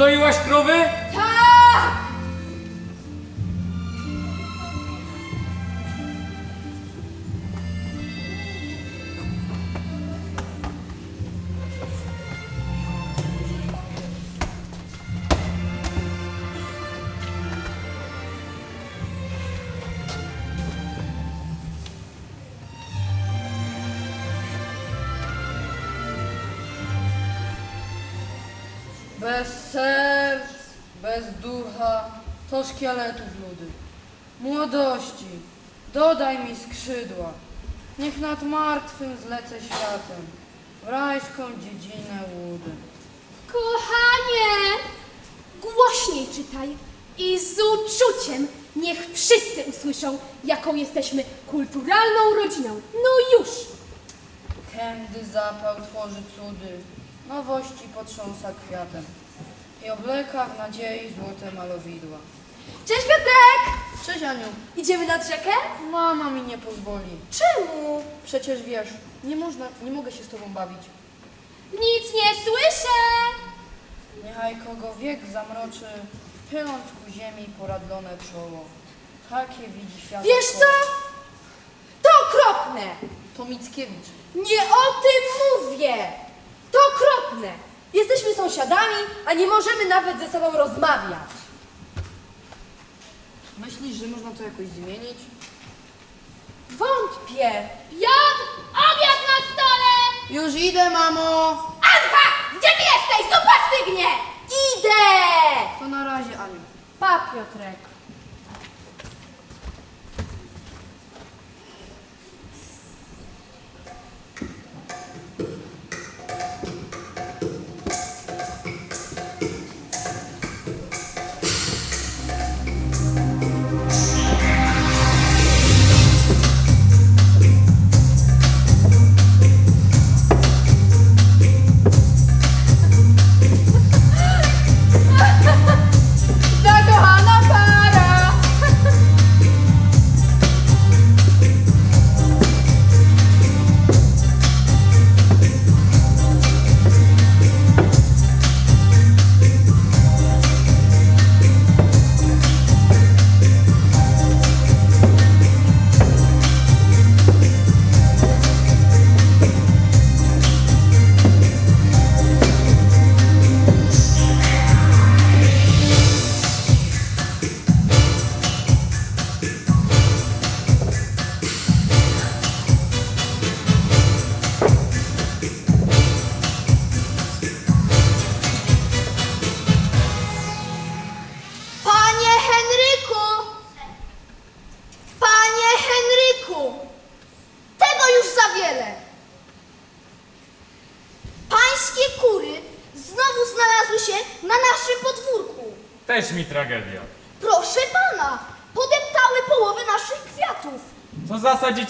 Wydoiłaś krowy? Szkieletów ludy. Młodości, dodaj mi skrzydła. Niech nad martwym zlecę światem, w rajską dziedzinę łudy. Kochanie! Głośniej czytaj i z uczuciem niech wszyscy usłyszą, jaką jesteśmy kulturalną rodziną. No już! Kędy zapał tworzy cudy, nowości potrząsa kwiatem i obleka w nadziei złote malowidła. Cześć Piotrek! Cześć Aniu, Idziemy nad rzekę? mama mi nie pozwoli. Czemu? Przecież wiesz, nie można, nie mogę się z tobą bawić. Nic nie słyszę! Niechaj kogo wiek zamroczy, chyląc ku ziemi poradlone czoło. Takie widzi świat. Wiesz co? To okropne! To Mickiewicz. Nie o tym mówię! To okropne! Jesteśmy sąsiadami, a nie możemy nawet ze sobą rozmawiać. Myślisz, że można to jakoś zmienić? Wątpię. Piotr, obiad na stole! Już idę, mamo! Anka, gdzie ty jesteś? Zupa stygnie! Idę! To na razie, Aniu. Pa, Piotrek.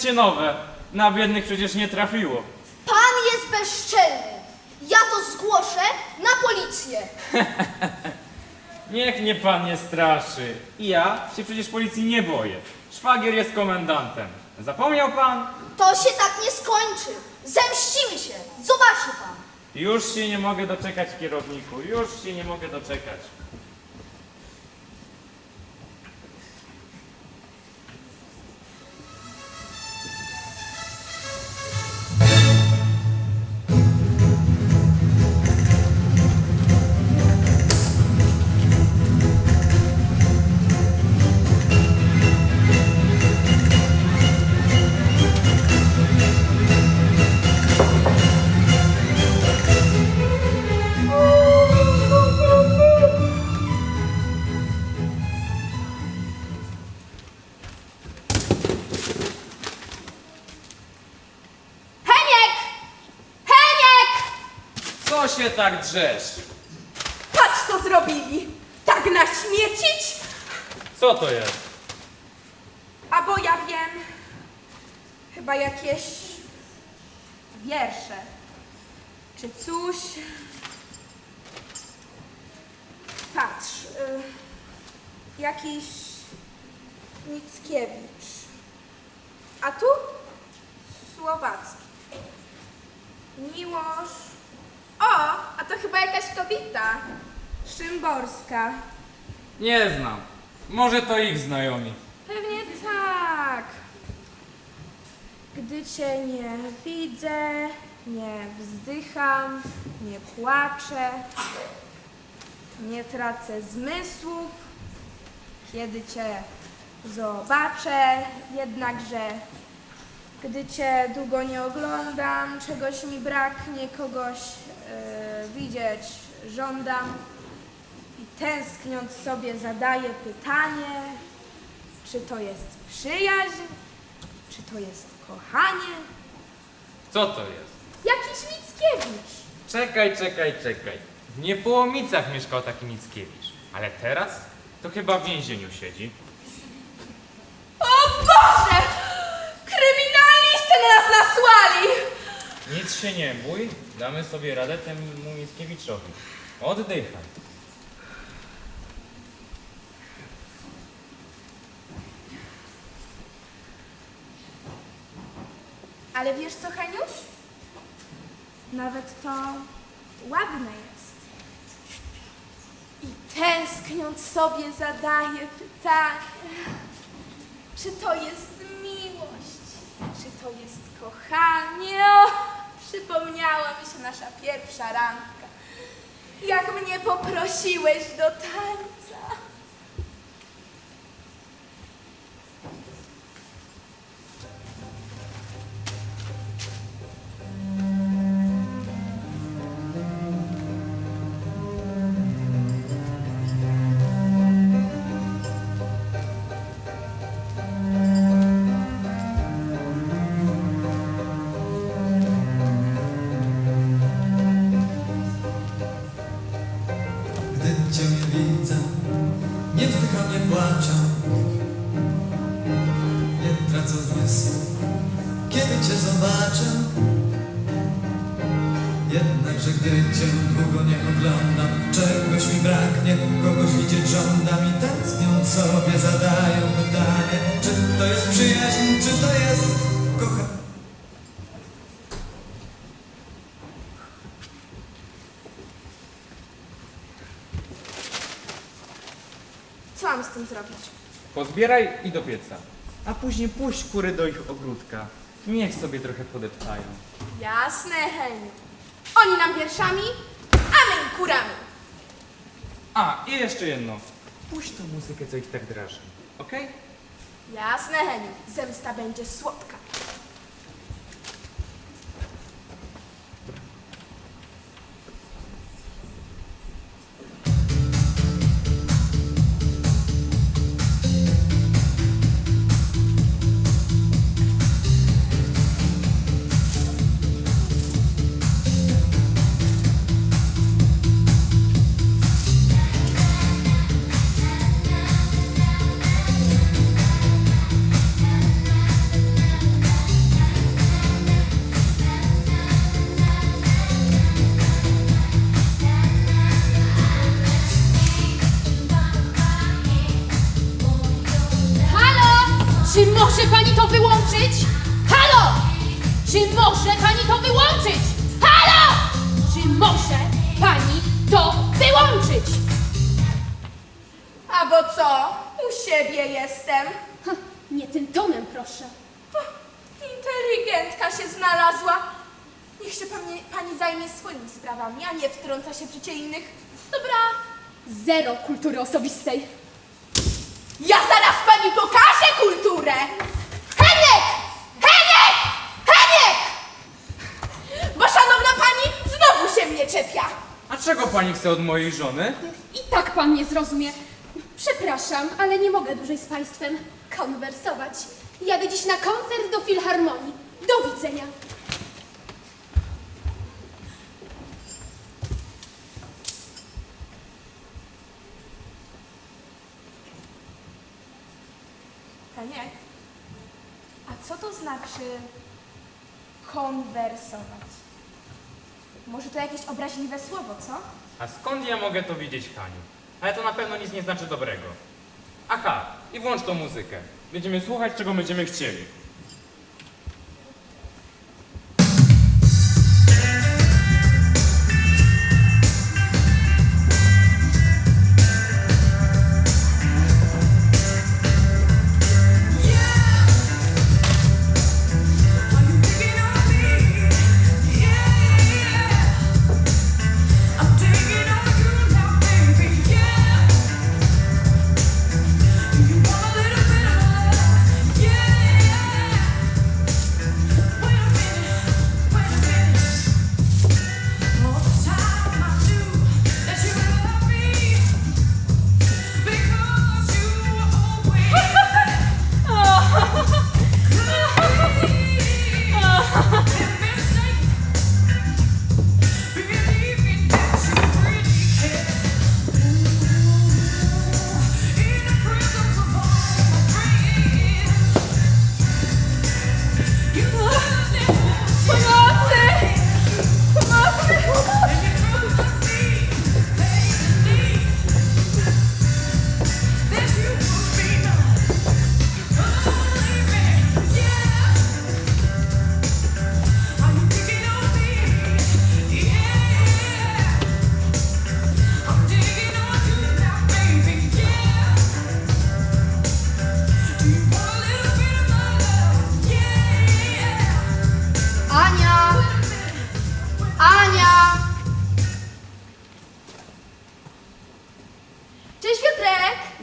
Zasadzicie nowe. Na biednych przecież nie trafiło. Pan jest bezczelny. Ja to zgłoszę na policję. Niech mnie pan nie straszy. I ja się przecież policji nie boję. Szwagier jest komendantem. Zapomniał pan? To się tak nie skończy. Zemścimy się. Zobaczy pan. Już się nie mogę doczekać, kierowniku. Już się nie mogę doczekać. Drzesz? Patrz, co zrobili! Tak naśmiecić? Co to jest? A bo ja wiem, chyba jakieś wiersze. Czy coś? Patrz, y, jakiś Mickiewicz. A tu? Słowacki. Miłosz. O, to chyba jakaś kobieta. Szymborska. Nie znam. Może to ich znajomi. Pewnie tak. Gdy cię nie widzę, nie wzdycham, nie płaczę, nie tracę zmysłów. Kiedy cię zobaczę, jednakże gdy cię długo nie oglądam, czegoś mi braknie, kogoś e, widzieć żądam. I tęskniąc sobie zadaję pytanie, czy to jest przyjaźń, czy to jest kochanie? Co to jest? Jakiś Mickiewicz. Czekaj, czekaj, czekaj. W Niepołomicach mieszkał taki Mickiewicz. Ale teraz to chyba w więzieniu siedzi. O Boże! Nas nasłali! Nic się nie bój, damy sobie radę temu Mickiewiczowi. Oddychaj. Ale wiesz co, Heniusz? Nawet to ładne jest. I tęskniąc sobie zadaję pytanie, czy to jest to jest kochanie? O, przypomniała mi się nasza pierwsza randka. Jak mnie poprosiłeś do tańca. Co mam z tym zrobić? Pozbieraj i do pieca. A później puść kury do ich ogródka. Niech sobie trochę podeptają. Jasne, Heniu. Oni nam wierszami, a my im kurami. A, i jeszcze jedno. Puść tą muzykę, co ich tak drażni. Okej? Jasne, Heniu. Zemsta będzie słodka. Jestem. Hm, Nie tym tonem, proszę. O, Inteligentka się znalazła. Niech się pani, pani zajmie swoimi sprawami, a nie wtrąca się w życie innych. Dobra. Zero kultury osobistej. Ja zaraz pani pokażę kulturę! Heniek! Heniek! Heniek! Bo szanowna pani znowu się mnie czepia. A czego pani chce od mojej żony? I tak pan nie zrozumie. Przepraszam, ale nie mogę dłużej z państwem konwersować. Jadę dziś na koncert do Filharmonii. Do widzenia. Heniek, a co to znaczy konwersować? Może to jakieś obraźliwe słowo, co? A skąd ja mogę to widzieć, Haniu? Ale to na pewno nic nie znaczy dobrego. Aha, i włącz tą muzykę. Będziemy słuchać, czego będziemy chcieli.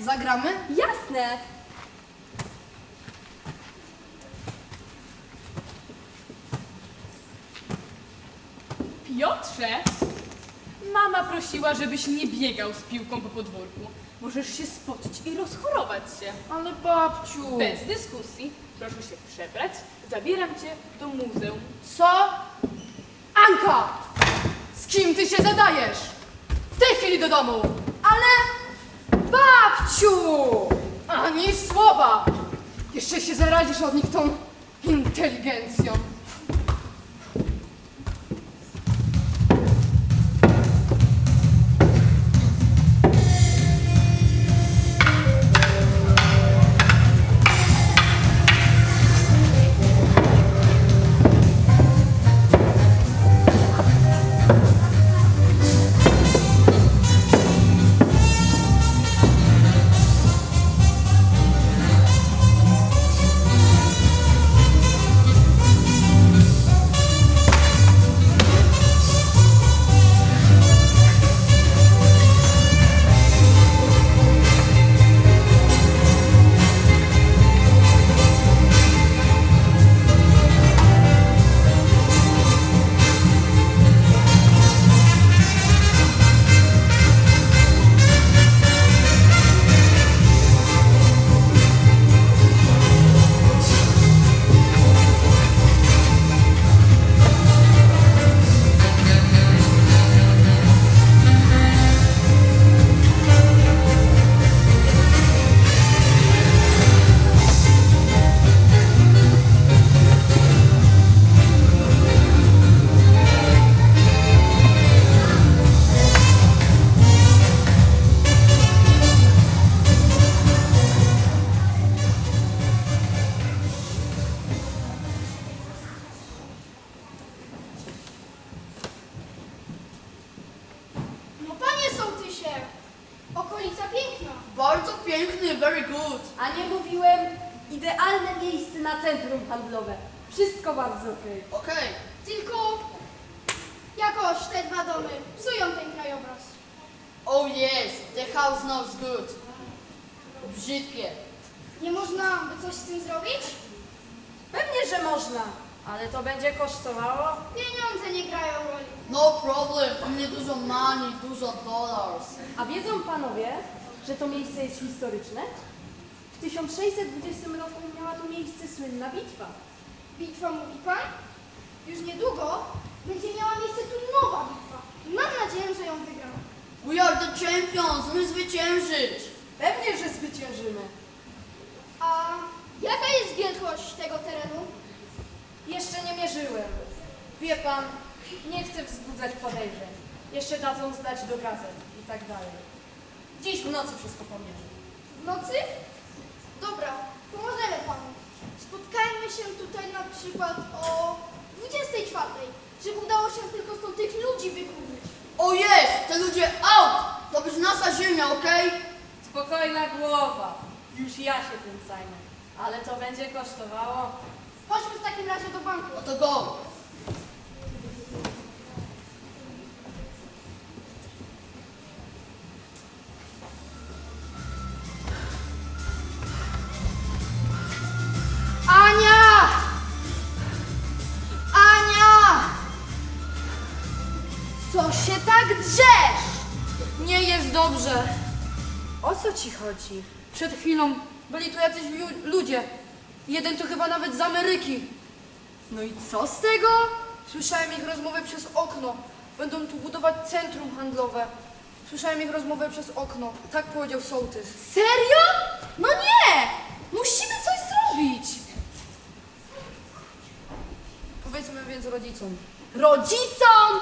Zagramy? Jasne. Piotrze, mama prosiła, żebyś nie biegał z piłką po podwórku. Możesz się spocić i rozchorować się. Ale babciu. Bez dyskusji, proszę się przebrać, zabieram cię do muzeum. Co? Anka! Z kim ty się zadajesz? W tej chwili do domu! Ale babciu! Ani słowa! Jeszcze się zarazisz od nich tą inteligencją. Wszystko bardzo okej. Okej. Tylko jakoś te dwa domy psują ten krajobraz. Oh yes, the house smells good. Brzydkie. Nie można by coś z tym zrobić? Pewnie, że można, ale to będzie kosztowało. Pieniądze nie grają roli. No problem, u mnie dużo money, dużo dollars. A wiedzą panowie, że to miejsce jest historyczne? W 1620 roku miała tu miejsce słynna bitwa. Bitwa mówi pan? Już niedługo będzie miała miejsce tu nowa bitwa. I mam nadzieję, że ją wygram. We are the champions, my zwyciężyć. Pewnie, że zwyciężymy. A jaka jest wielkość tego terenu? Jeszcze nie mierzyłem. Wie pan, nie chcę wzbudzać podejrzeń. Jeszcze dadzą znać do gazet i tak dalej. Dziś w nocy wszystko pomierzę. W nocy? Dobra, pomożemy panu. Spotkajmy się tutaj na przykład o 24, żeby udało się tylko stąd tych ludzi wykurzyć. Oh yes, te ludzie out. To być nasza ziemia, okej? Spokojna głowa. Już ja się tym zajmę. Ale to będzie kosztowało. Chodźmy w takim razie do banku. No to go. Ci chodzi? Przed chwilą byli tu jacyś lu- ludzie. Jeden to chyba nawet z Ameryki. No i co z tego? Słyszałem ich rozmowę przez okno. Będą tu budować centrum handlowe. Słyszałem ich rozmowę przez okno. Tak powiedział sołtys. Serio? No nie! Musimy coś zrobić. Powiedzmy więc rodzicom. Rodzicom!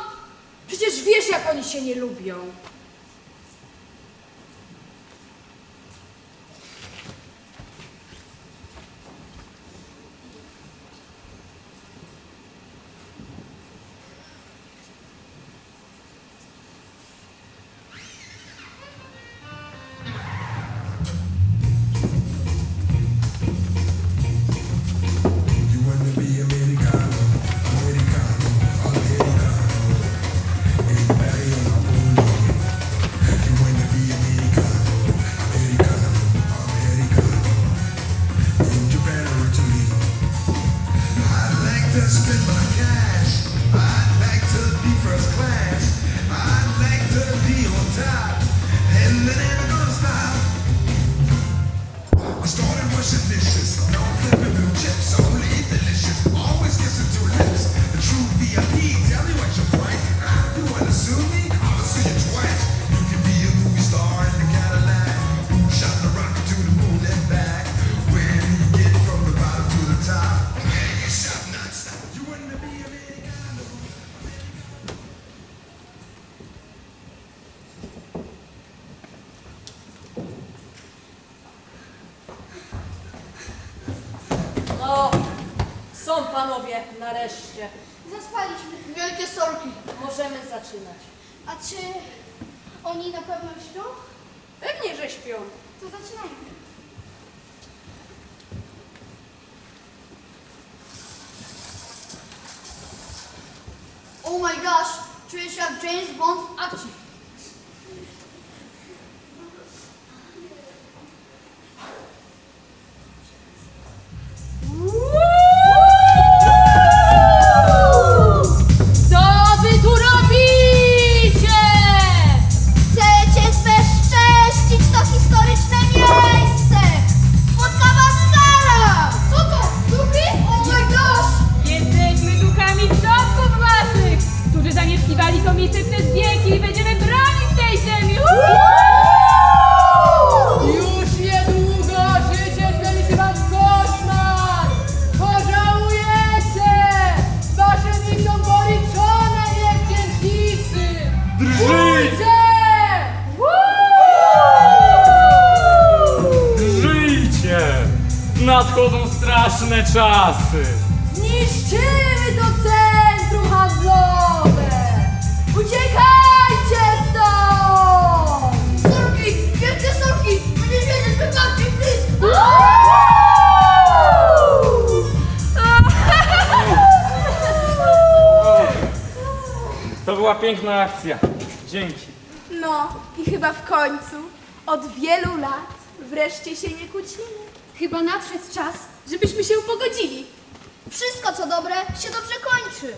Przecież wiesz, jak oni się nie lubią. Oh my gosh, czuję się jak James Bond w straszne czasy! Zniszczymy to centrum handlowe! Uciekajcie stąd! Sorki! Wielkie sorki! Będziesz wiedzieć, wybaczcie, please! To była piękna akcja. Dzięki. No i chyba w końcu, od wielu lat, wreszcie się nie kłócimy. Chyba nadszedł czas, żebyśmy się pogodzili. Wszystko co dobre się dobrze kończy.